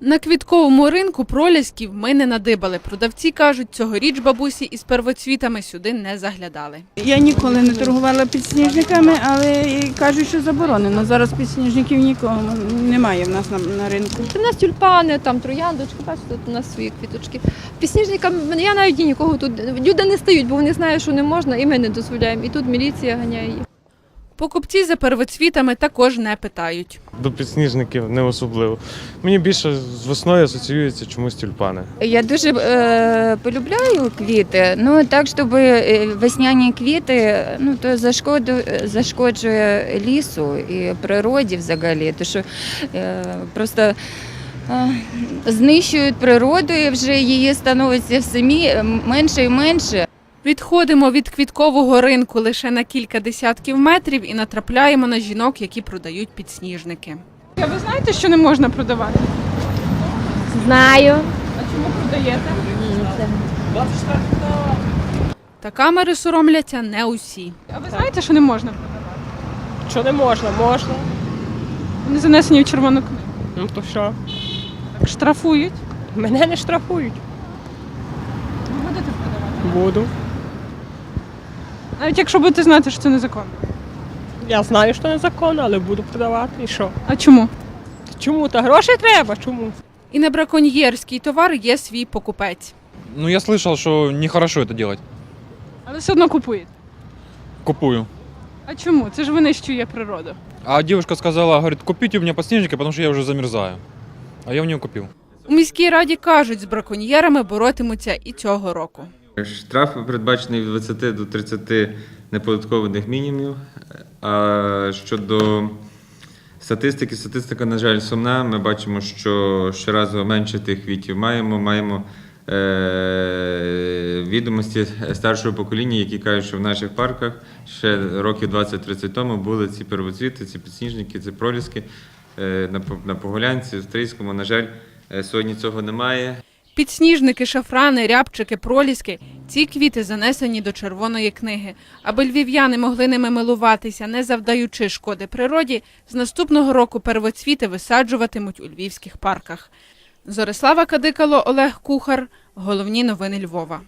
На квітковому ринку пролісків ми не надибали. Продавці кажуть, цьогоріч бабусі із первоцвітами сюди не заглядали. Я ніколи не торгувала підсніжниками, але кажуть, що заборонено. Зараз підсніжників нікого немає в нас на, на ринку. У нас тюльпани, там трояндочки, бачите, тут у нас свої квіточки. Пісніжникам я навіть нікого тут. Люди не стають, бо вони знають, що не можна, і ми не дозволяємо. І тут міліція ганяє їх. Покупці за первоцвітами також не питають. До підсніжників не особливо. Мені більше з весною асоціюється чомусь тюльпани. Я дуже е, полюбляю квіти. Ну так, щоб е, весняні квіти, ну то зашкоду, зашкоджує лісу і природі взагалі. То що е, просто е, знищують природу і вже її становиться все мі- менше і менше. Відходимо від квіткового ринку лише на кілька десятків метрів і натрапляємо на жінок, які продають підсніжники. А ви знаєте, що не можна продавати? Знаю. А чому продаєте? Та камери соромляться не усі. А ви знаєте, що не можна продавати? Що не можна? Можна. Вони занесені в червону книгу. Ну то що? Так штрафують. Мене не штрафують. Ви будете продавати? Буду. Навіть якщо будете знати, що це незаконно. Я знаю, що незаконно, але буду продавати. І що? А чому? Чому? Та грошей треба? Чому? І на браконьєрський товар є свій покупець. Ну, я слышал, что нехорошо это делать. Але все одно купуєте. Купую. А чому? Це ж винищує природу. А девушка сказала, говорит, купите у меня подснежники, потому что я уже замерзаю. А я у нее купил. У міській раді кажуть, з браконьєрами боротимуться і цього року. Штраф передбачений від 20 до 30 неподаткованих мінімумів. А щодо статистики, статистика, на жаль, сумна. Ми бачимо, що щоразу менше тих квітів маємо. Маємо е- відомості старшого покоління, які кажуть, що в наших парках ще років 20-30 тому були ці первоцвіти, ці підсніжники, ці проліски е- на, на Погулянці, в Стрийському. На жаль, е, сьогодні цього немає. Підсніжники, шафрани, рябчики, проліски ці квіти занесені до червоної книги. Аби львів'яни могли ними милуватися, не завдаючи шкоди природі, з наступного року первоцвіти висаджуватимуть у львівських парках. Зорислава Кадикало, Олег Кухар. Головні новини Львова.